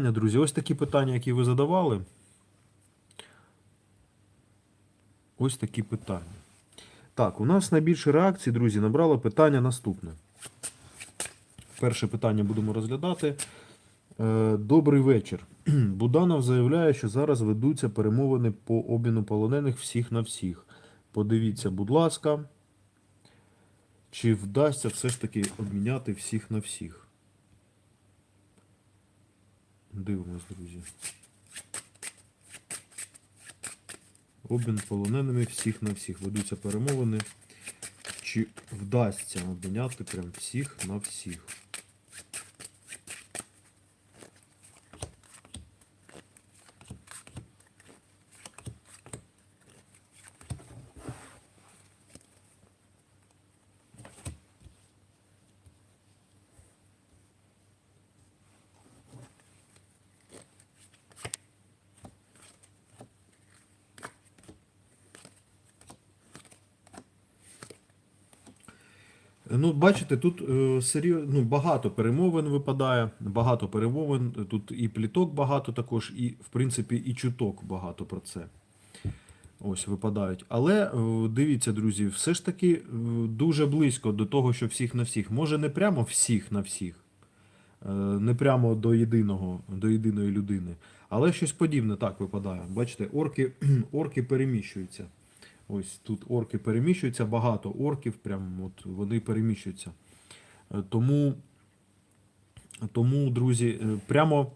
Друзі, ось такі питання, які ви задавали. Ось такі питання. Так, у нас найбільше реакцій, друзі, набрало питання наступне. Перше питання будемо розглядати. Е, Добрий вечір. Буданов заявляє, що зараз ведуться перемовини по обміну полонених всіх на всіх. Подивіться, будь ласка, чи вдасться все ж таки обміняти всіх на всіх. Дивимось, друзі. Обмін полоненими всіх на всіх. Ведуться перемовини. Чи вдасться обміняти прям всіх на всіх? Ну, бачите, тут е, серйоз... ну, багато перемовин випадає, багато перемовин, тут і пліток багато також, і, в принципі, і чуток багато про це. Ось випадають. Але е, дивіться, друзі, все ж таки е, дуже близько до того, що всіх на всіх. Може, не прямо всіх на всіх, не прямо до єдиного, до єдиної людини, але щось подібне так випадає. Бачите, орки, орки переміщуються. Ось тут орки переміщуються, багато орків, прям от вони переміщуються. Е, Тому, тому, друзі, е, прямо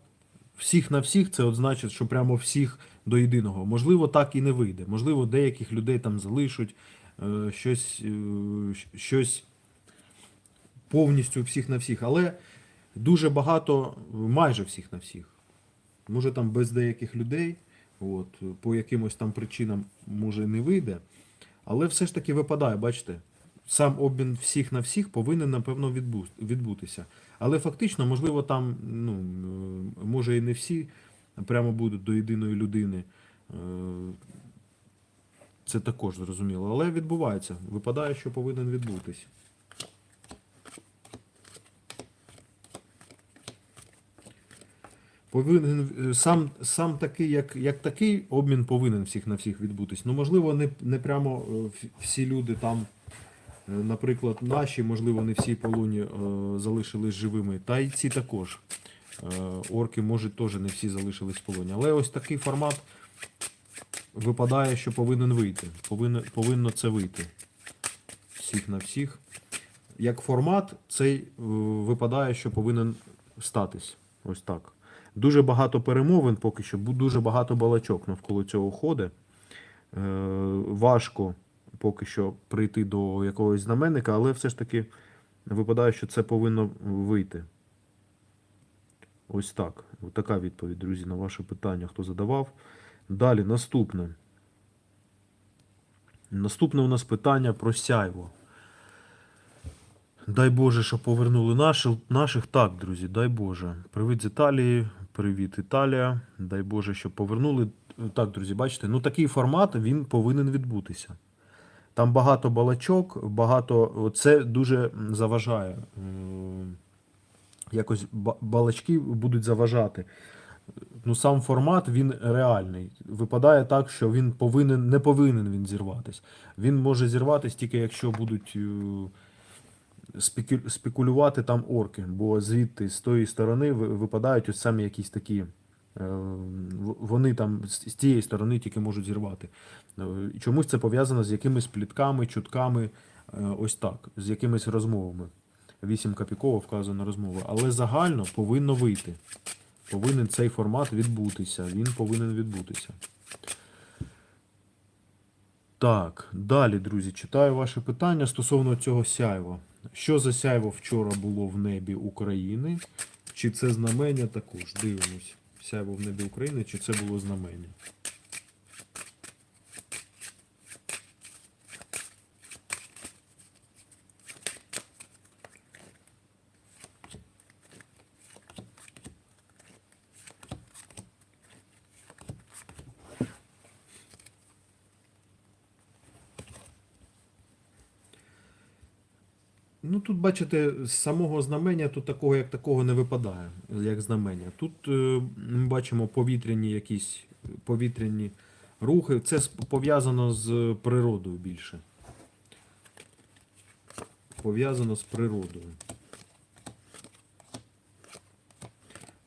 всіх на всіх, це от значить, що прямо всіх до єдиного. Можливо, так і не вийде. Можливо, деяких людей там залишать е, щось, щось повністю всіх на всіх. Але дуже багато, майже всіх на всіх. Може там без деяких людей, от, по якимось там причинам може не вийде. Але все ж таки випадає, бачите, сам обмін всіх на всіх повинен, напевно, відбутися. Але фактично, можливо, там ну, е, може і не всі прямо будуть до єдиної людини. Е, Це також зрозуміло. Але відбувається. Випадає, що повинен відбутись. Повинен е, сам, сам такий, як, як такий обмін повинен всіх на всіх відбутись. Ну, можливо, не, не прямо е, всі люди там, е, наприклад, наші, можливо, не всі полоні е, залишились живими, та й ці також. Орки, може, теж не всі залишились в полоні. Але ось такий формат випадає, що повинен вийти. Повинно, повинно це вийти. Всіх на всіх. Як формат, цей випадає, що повинен статись. Ось так. Дуже багато перемовин поки що, дуже багато балачок навколо цього ходить. Е, важко поки що прийти до якогось знаменника, але все ж таки випадає, що це повинно вийти. Ось так. Ось така відповідь, друзі, на ваше питання, хто задавав. Далі, наступне. Наступне у нас питання про сяйво. Дай Боже, що повернули наших. Так, друзі, дай Боже. Привіт з Італії, привіт, Італія. Дай Боже, що повернули. Так, друзі, бачите, ну такий формат він повинен відбутися. Там багато балачок, багато. Це дуже заважає. Якось балачки будуть заважати. Ну, сам формат він реальний. Випадає так, що він повинен, не повинен він зірватись. Він може зірватись тільки якщо будуть. Спеку- спекулювати там орки, бо звідти з тої сторони випадають ось самі якісь такі. е, Вони там з тієї сторони тільки можуть зірвати. Е, Чомусь це пов'язано з якимись плітками, чутками, е, ось так, з якимись розмовами. Вісім копійкова вказана розмова. Але загально повинно вийти. Повинен цей формат відбутися. Він повинен відбутися. Так, далі, друзі, читаю ваше питання стосовно цього сяйва. Що за сяйво вчора було в небі України? Чи це знамення також? Дивимось. Сяйво в небі України, чи це було знамення? Ну тут, бачите, з самого знамення тут такого як такого не випадає, як знамення. Тут е, ми бачимо повітряні якісь повітряні рухи. Це пов'язано з природою більше. Пов'язано з природою.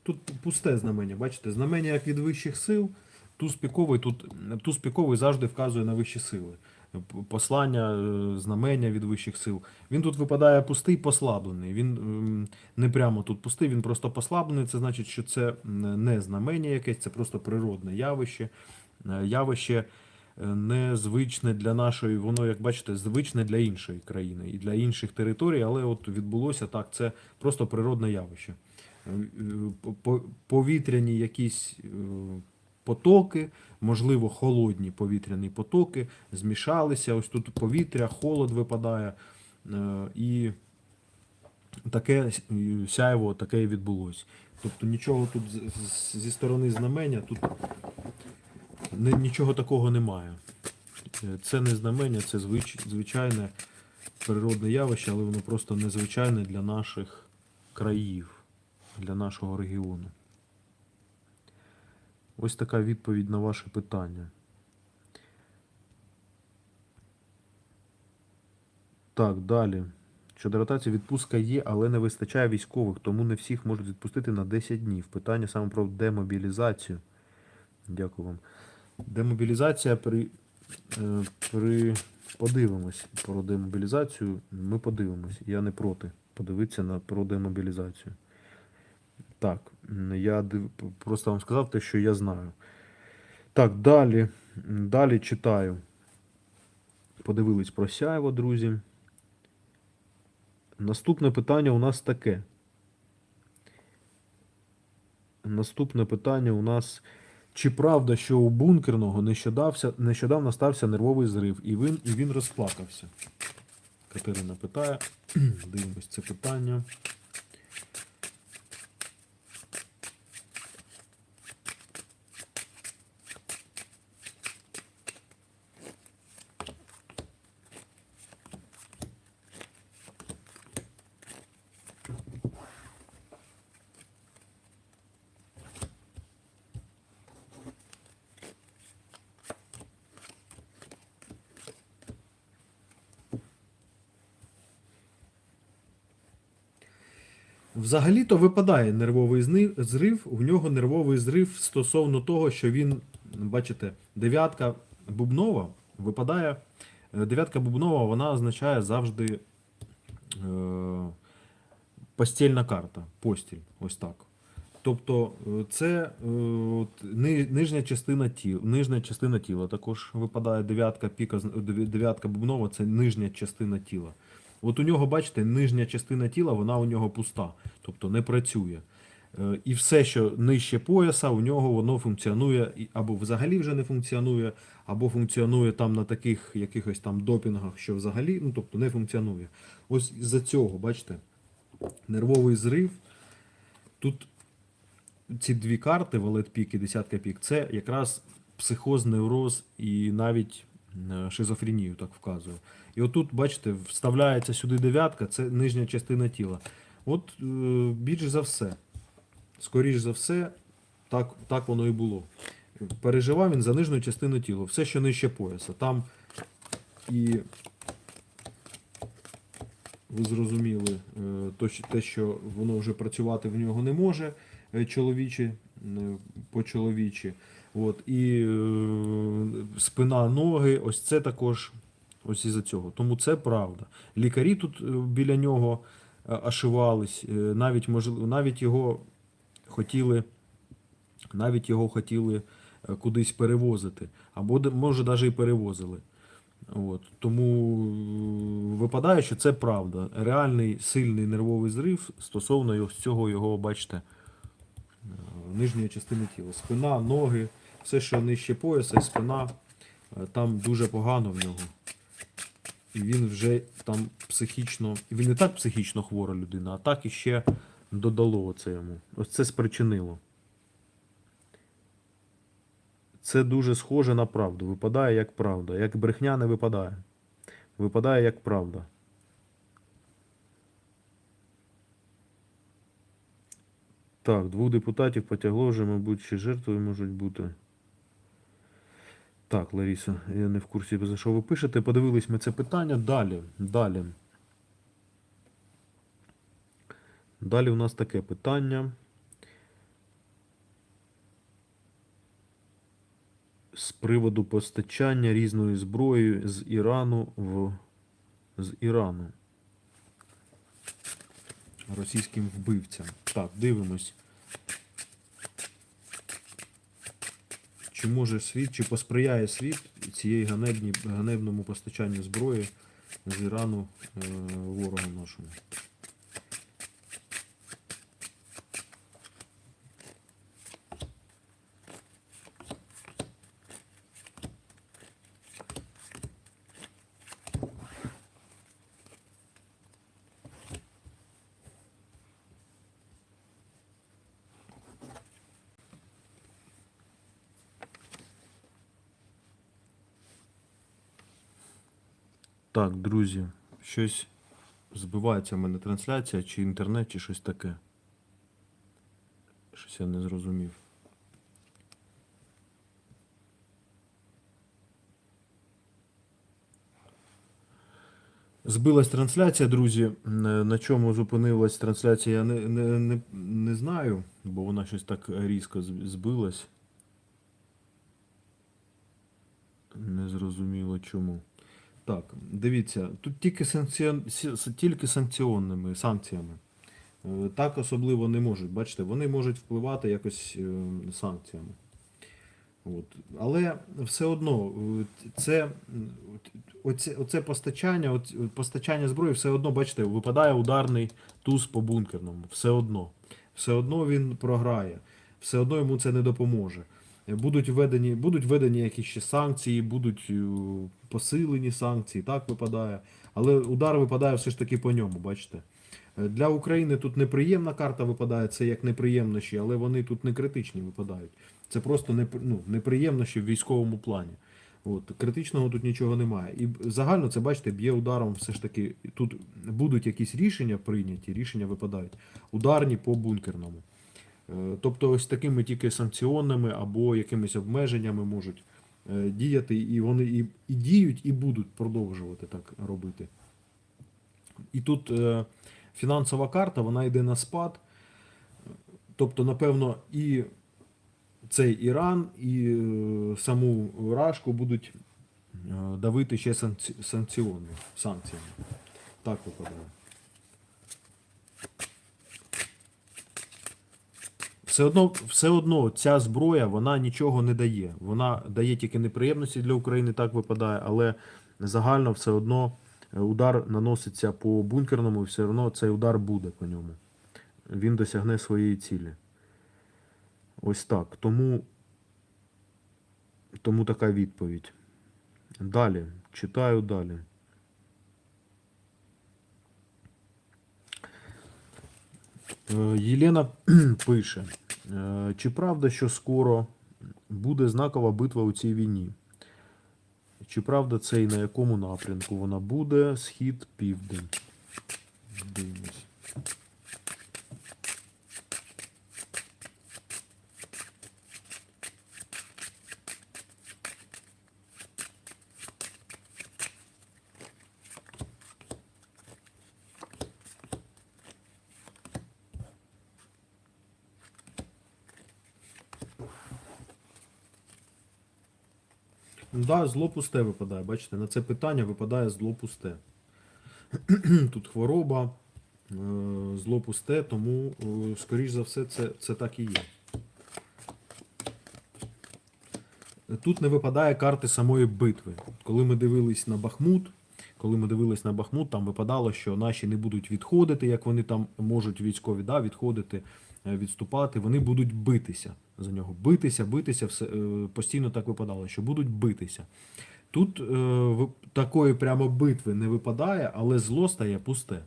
Тут пусте знамення, бачите? Знамення як від вищих сил. Туз піковий, тут туз піковий завжди вказує на вищі сили. Послання, е, знамення від вищих сил. Він тут випадає пустий, послаблений. Він ем, не прямо тут пустий, він просто послаблений. Це значить, що це не знамення якесь, це просто природне явище. Е, Явище е, незвичне для нашої, воно, як бачите, звичне для іншої країни і для інших територій, але от відбулося так, це просто природне явище. По- по- Повітряні якісь потоки, можливо, холодні повітряні потоки, змішалися. Ось тут повітря, холод випадає. е, І таке сяйво таке і відбулося. Тобто нічого тут зі сторони знамення тут нічого такого немає. Е, Це не знамення, це звич, звичайне природне явище, але воно просто незвичайне для наших країв, для нашого регіону. Ось така відповідь на ваше питання. Так, далі. Щодо ротації, відпустка є, але не вистачає військових, тому не всіх можуть відпустити на 10 днів. Питання саме про демобілізацію. Дякую вам. Демобілізація при, е, при подивимось про демобілізацію. Ми подивимось. Я не проти подивитися на про демобілізацію. Так, я просто вам сказав те, що я знаю. Так, далі. Далі читаю. Подивились про Сяєво, друзі. Наступне питання у нас таке. Наступне питання у нас. Чи правда, що у бункерного нещодавно стався нервовий зрив, і він, і він розплакався? Катерина питає. Дивимось це питання. Взагалі-то випадає нервовий зрив. У нього нервовий зрив стосовно того, що він, бачите, дев'ятка бубнова випадає. е, Дев'ятка бубнова вона означає завжди е, постільна карта, постіль. Ось так. Тобто е, це е, нижня частина тіла, нижня частина тіла також випадає дев'ятка піка, дев'ятка бубнова це нижня частина тіла. От у нього, бачите, нижня частина тіла, вона у нього пуста, тобто не працює. Е, І все, що нижче пояса, у нього воно функціонує або взагалі вже не функціонує, або функціонує там на таких якихось там допінгах, що взагалі, ну тобто не функціонує. Ось із-за цього, бачите, нервовий зрив. Тут ці дві карти, валет пік і десятка пік, це якраз психоз, невроз і навіть шизофренію так вказує. І отут, бачите, вставляється сюди дев'ятка, це нижня частина тіла. От е, більш за все, скоріш за все, так, так воно і було. Переживав він за нижню частину тіла, все, що нижче пояса. Там і ви зрозуміли, е, те, що воно вже працювати в нього не може е, чоловічі, е, по-чоловічі. От, і е, спина, ноги, ось це також ось із-за цього. Тому це правда. Лікарі тут е, біля нього е, ошивались, е, навіть, можливо, навіть його хотіли, навіть його хотіли кудись перевозити, або може навіть і перевозили. От. Тому випадає, що це правда. Реальний сильний нервовий зрив стосовно цього його, бачите, нижньої частини тіла. Спина, ноги, все, що нижче пояса і спина, е, там дуже погано в нього. І він вже там психічно. Він не так психічно хвора людина, а так іще додало це йому. Ось це спричинило. Це дуже схоже на правду. Випадає як правда. Як брехня не випадає. Випадає як правда. Так, двох депутатів потягло вже, мабуть, ще жертвою можуть бути. Так, Лариса, я не в курсі, за що ви пишете. Подивились ми це питання. Далі. Далі. Далі у нас таке питання. З приводу постачання різної зброї з Ірану в з Ірану. Російським вбивцям. Так, дивимось. Чи може світ, чи посприяє світ цієї ганебні, ганебному постачанню зброї з Ірану е, ворогу нашому? Так, друзі, щось збивається в мене трансляція, чи інтернет, чи щось таке. Щось я не зрозумів. Збилась трансляція, друзі. На чому зупинилась трансляція, я не, не, не, не знаю, бо вона щось так різко збилась. Не зрозуміло чому. Так, дивіться, тут тільки, санкціон... тільки санкціонними санкціями. Е, Так особливо не можуть. Бачите, вони можуть впливати якось е, санкціями. От. Але все одно, це, оце, оце постачання, от, постачання зброї, все одно, бачите, випадає ударний туз по бункерному. Все одно. Все одно він програє. Все одно йому це не допоможе. Будуть введені, будуть введені якісь ще санкції, будуть е, посилені санкції, так випадає. Але удар випадає все ж таки по ньому, бачите. Е, Для України тут неприємна карта випадає, це як неприємнощі, але вони тут не критичні випадають. Це просто не, ну, неприємнощі в військовому плані. От, критичного тут нічого немає. І загально це, бачите, б'є ударом все ж таки. Тут будуть якісь рішення прийняті, рішення випадають. Ударні по бункерному. Е, Тобто ось такими тільки санкціонними або якимись обмеженнями можуть е, діяти, і вони і, і діють, і будуть продовжувати так робити. І тут е, фінансова карта, вона йде на спад. Тобто, напевно, і цей Іран, і саму Рашку будуть давити ще санкці... санкціони, санкціями. Так випадає. Все одно, все одно ця зброя вона нічого не дає. Вона дає тільки неприємності для України, так випадає, але загально все одно е, удар наноситься по бункерному, і все одно цей удар буде по ньому. Він досягне своєї цілі. Ось так. Тому, тому така відповідь. Далі. Читаю далі. Єлена пише: е, чи правда, що скоро буде знакова битва у цій війні? Чи правда це і на якому напрямку вона буде? Схід, південь. Дивимось. Да, зло пусте випадає. Бачите, на це питання випадає зло пусте. Тут хвороба, е, зло пусте, тому, е, скоріш за все, це, це так і є. Тут не випадає карти самої битви. Коли ми дивились на Бахмут, коли ми дивились на Бахмут, там випадало, що наші не будуть відходити, як вони там можуть військові да, відходити, відступати. Вони будуть битися за нього. Битися, битися, все, е, постійно так випадало, що будуть битися. Тут е, такої прямо битви не випадає, але зло стає пусте.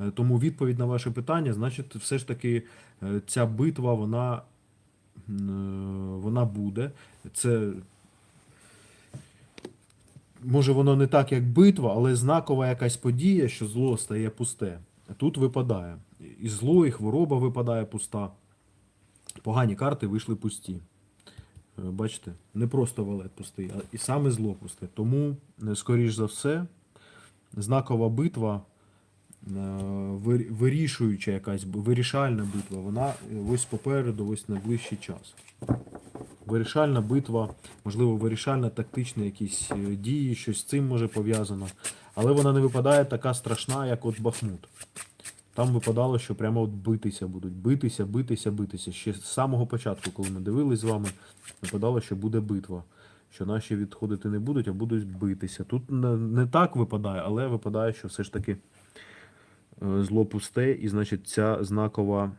Е, Тому відповідь на ваше питання, значить, все ж таки е, ця битва, вона, е, вона буде. Це може воно не так, як битва, але знакова якась подія, що зло стає пусте. Тут випадає. І зло, і хвороба випадає пуста. Погані карти вийшли пусті. Е, Бачите, не просто валет пустий, а і саме зло пусте. Тому, е, скоріш за все, знакова битва, е, вирішуюча якась, вирішальна битва, вона ось попереду, ось найближчий час. Вирішальна битва, можливо, вирішальна тактична якісь дії, щось з цим може пов'язано. Але вона не випадає така страшна, як от Бахмут. Там випадало, що прямо от битися будуть. Битися, битися, битися. Ще з самого початку, коли ми дивились з вами, випадало, що буде битва. Що наші відходити не будуть, а будуть битися. Тут не, так випадає, але випадає, що все ж таки е, зло пусте, і значить ця знакова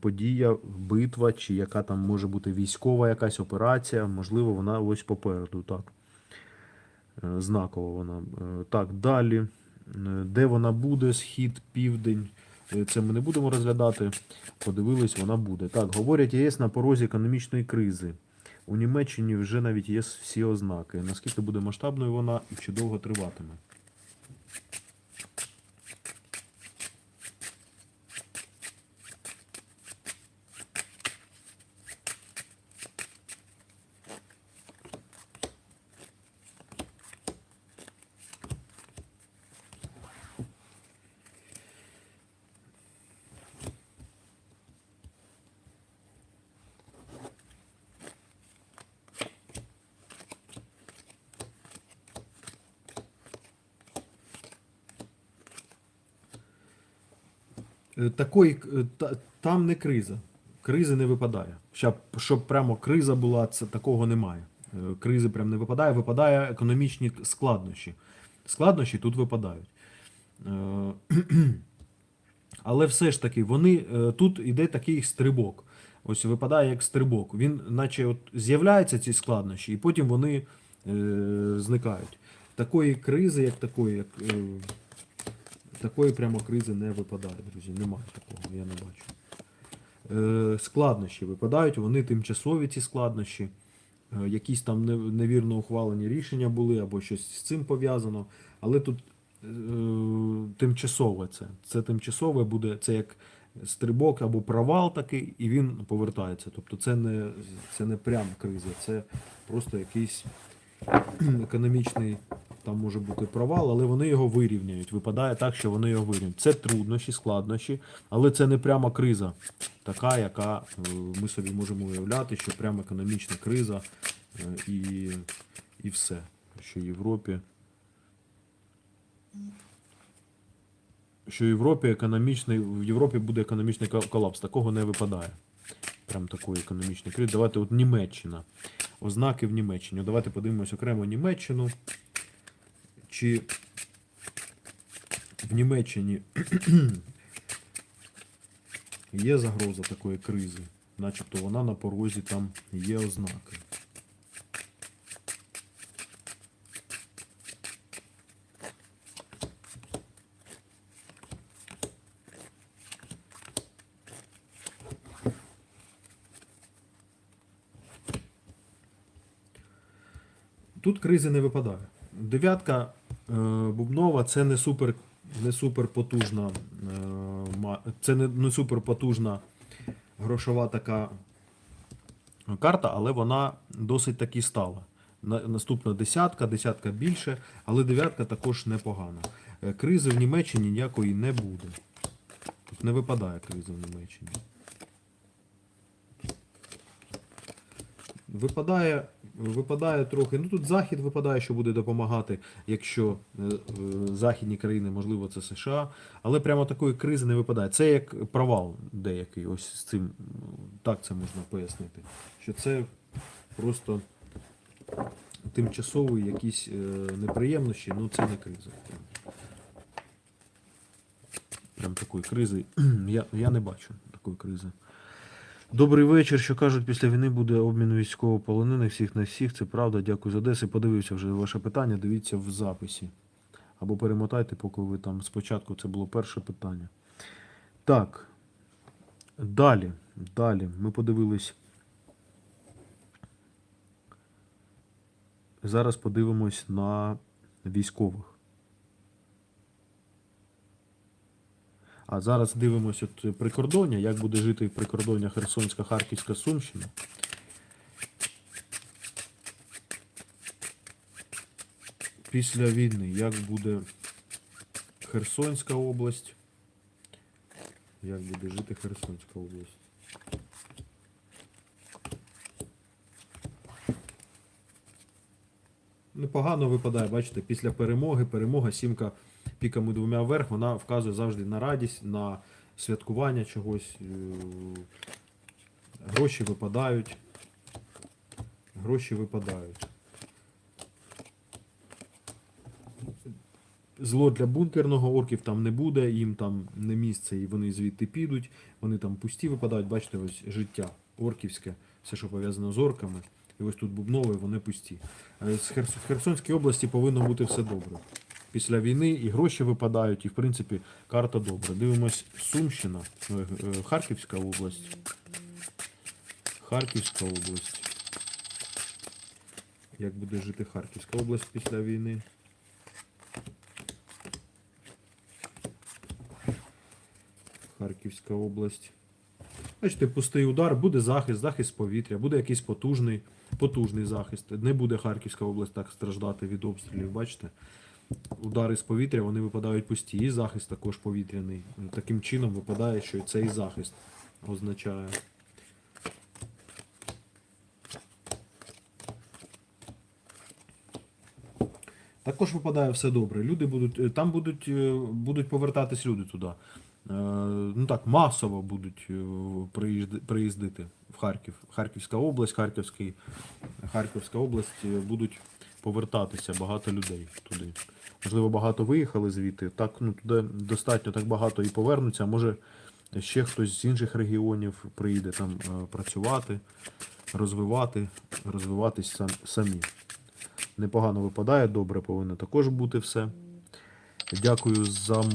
подія, битва, чи яка там може бути військова якась операція, можливо, вона ось попереду. Так. Е, Знакова вона. Е, Так, далі. Е, Де вона буде, схід, південь. Е, Це ми не будемо розглядати. Подивились, вона буде. Так, говорять, ЄС на порозі економічної кризи. У Німеччині вже навіть є всі ознаки. Наскільки буде масштабною вона і чи довго триватиме? Е, Такої, е, та- там не криза. Кризи не випадає. Щоб, щоб прямо криза була, це такого немає. Е, Кризи прям не випадає, випадає економічні складнощі. Складнощі тут випадають. Е, Але все ж таки, вони тут іде такий стрибок. Ось випадає як стрибок. Він, наче, от з'являються ці складнощі, і потім вони е, зникають. Такої кризи, як такої, як, е, такої прямо кризи не випадає, друзі. Немає такого, я не бачу. Е, складнощі випадають, вони тимчасові ці складнощі. Е, якісь там невірно ухвалені рішення були або щось з цим пов'язано. Але тут е, тимчасове це. Це тимчасове буде, це як стрибок або провал такий, і він повертається. Тобто це не, це не прям криза, це просто якийсь економічний там може бути провал, але вони його вирівняють. Випадає так, що вони його вирівняють. Це труднощі, складнощі, але це не прямо криза, така, яка е, ми собі можемо уявляти, що прямо економічна криза е, і, і все. Що в Європі. Що в Європі економічний, в Європі буде економічний колапс. Такого не випадає. Прям такої економічної кризи. Давайте от Німеччина. Ознаки в Німеччині. Давайте подивимось окремо Німеччину. Чи в Німеччині є загроза такої кризи, начебто вона на порозі там є ознаки. Тут кризи не випадає. Дев'ятка бубнова це не супер, не супер потужна, е, це не, не супер потужна грошова така карта, але вона досить таки стала. Наступна десятка, десятка більше, але дев'ятка також непогана. Е, Кризи в Німеччині ніякої не буде. Тут не випадає кризи в Німеччині. Випадає, випадає трохи. Ну тут Захід випадає, що буде допомагати, якщо е, західні країни, можливо, це США. Але прямо такої кризи не випадає. Це як провал деякий. Ось з цим так це можна пояснити. Що це просто тимчасові якісь е, неприємності, ну це не криза. Прям такої кризи. Я, я не бачу такої кризи. Добрий вечір. Що кажуть, після війни буде обмін військовополонених всіх на всіх. Це правда. Дякую за Одеси. Подивився вже ваше питання. Дивіться в записі. Або перемотайте, поки ви там спочатку це було перше питання. Так. Далі. Далі. Ми подивились. Зараз подивимось на військових. А зараз дивимося от прикордоння, як буде жити прикордоння Херсонська, Харківська, Сумщина. Після війни, як буде Херсонська область. Як буде жити Херсонська область? Непогано випадає, бачите, після перемоги, перемога, сімка піками двома вверх, вона вказує завжди на радість, на святкування чогось. е, Гроші випадають. Гроші випадають. Зло для бункерного орків там не буде, їм там не місце, і вони звідти підуть. Вони там пусті випадають. Бачите, ось життя орківське, все, що пов'язано з орками. І ось тут бубнове, вони пусті. Е, В Херсонській області повинно бути все добре. Після війни і гроші випадають, і в принципі карта добра. Дивимось Сумщина, е, е, Харківська область. Харківська область. Як буде жити Харківська область після війни? Харківська область. Бачите, пустий удар, буде захист, захист повітря, буде якийсь потужний, потужний захист. Не буде Харківська область так страждати від обстрілів, бачите? Удари з повітря вони випадають пусті. І захист також повітряний. Таким чином випадає, що і цей захист означає. Також випадає все добре. Люди будуть, е, там будуть, е, будуть повертатись люди туди. Е, Ну так, масово будуть е, приїздити в Харків. Харківська область, Харківський, Харківська область е, будуть повертатися багато людей туди. Можливо, багато виїхали звідти. Так, ну туди достатньо так багато і повернуться. Може, ще хтось з інших регіонів приїде там е, працювати, розвивати, розвиватись сам, самі. Непогано випадає, добре повинно також бути все. Дякую за е,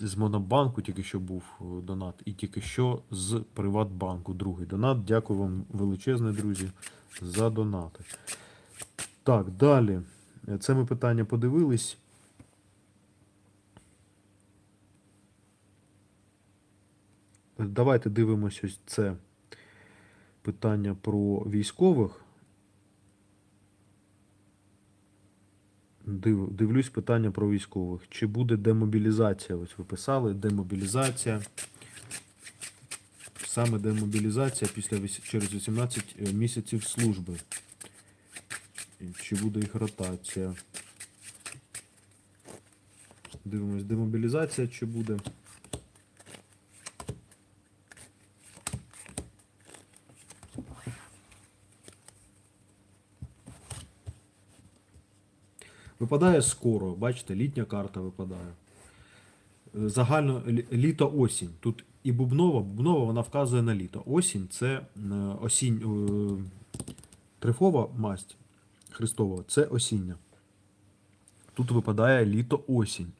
з Монобанку, тільки що був е, донат, і тільки що з Приватбанку другий донат. Дякую вам величезне, друзі, за донати. Так, далі. Це ми питання подивились. Давайте дивимося ось це питання про військових. Див, дивлюсь питання про військових. Чи буде демобілізація? Ось ви писали, демобілізація. Саме демобілізація після через 18 е, місяців служби. Чи буде їх ротація? Дивимось, демобілізація чи буде. Випадає скоро, бачите, літня карта випадає. Е, Загально літо-осінь. Тут і бубнова, бубнова вона вказує на літо. Осінь це е, осінь. е, Трифова масть Христова це осіння. Тут випадає літо-осінь.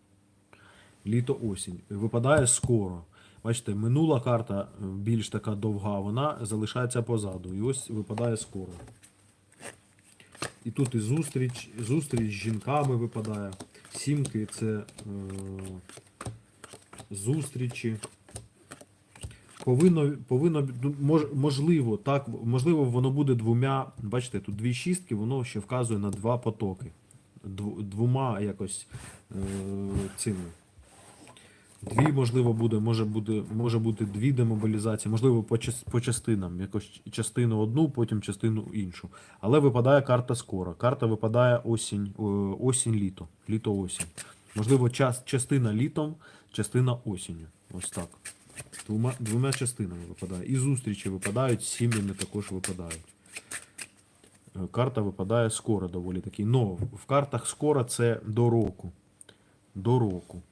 Літо-осінь. Випадає скоро. Бачите, минула карта е, більш така довга, вона залишається позаду. І ось випадає скоро. І тут і зустріч, зустріч з жінками випадає. Сімки це е, зустрічі. Повинно, повинно ну, мож, можливо, так, можливо, воно буде двома. Бачите, тут дві шістки, воно ще вказує на два потоки. Двома якось е, цими. Дві, можливо, буде, може буде, може бути дві демобілізації, можливо, по, по частинам. Якось частину одну, потім частину іншу. Але випадає карта скоро. Карта випадає осінь, осінь-літо. Літо-осінь. Можливо, час, частина літом, частина осінню. Ось так. Двома, двома частинами випадає. І зустрічі випадають, сім'ями також випадають. Е, Карта випадає скоро доволі таки. Но в картах скоро це до року. До року.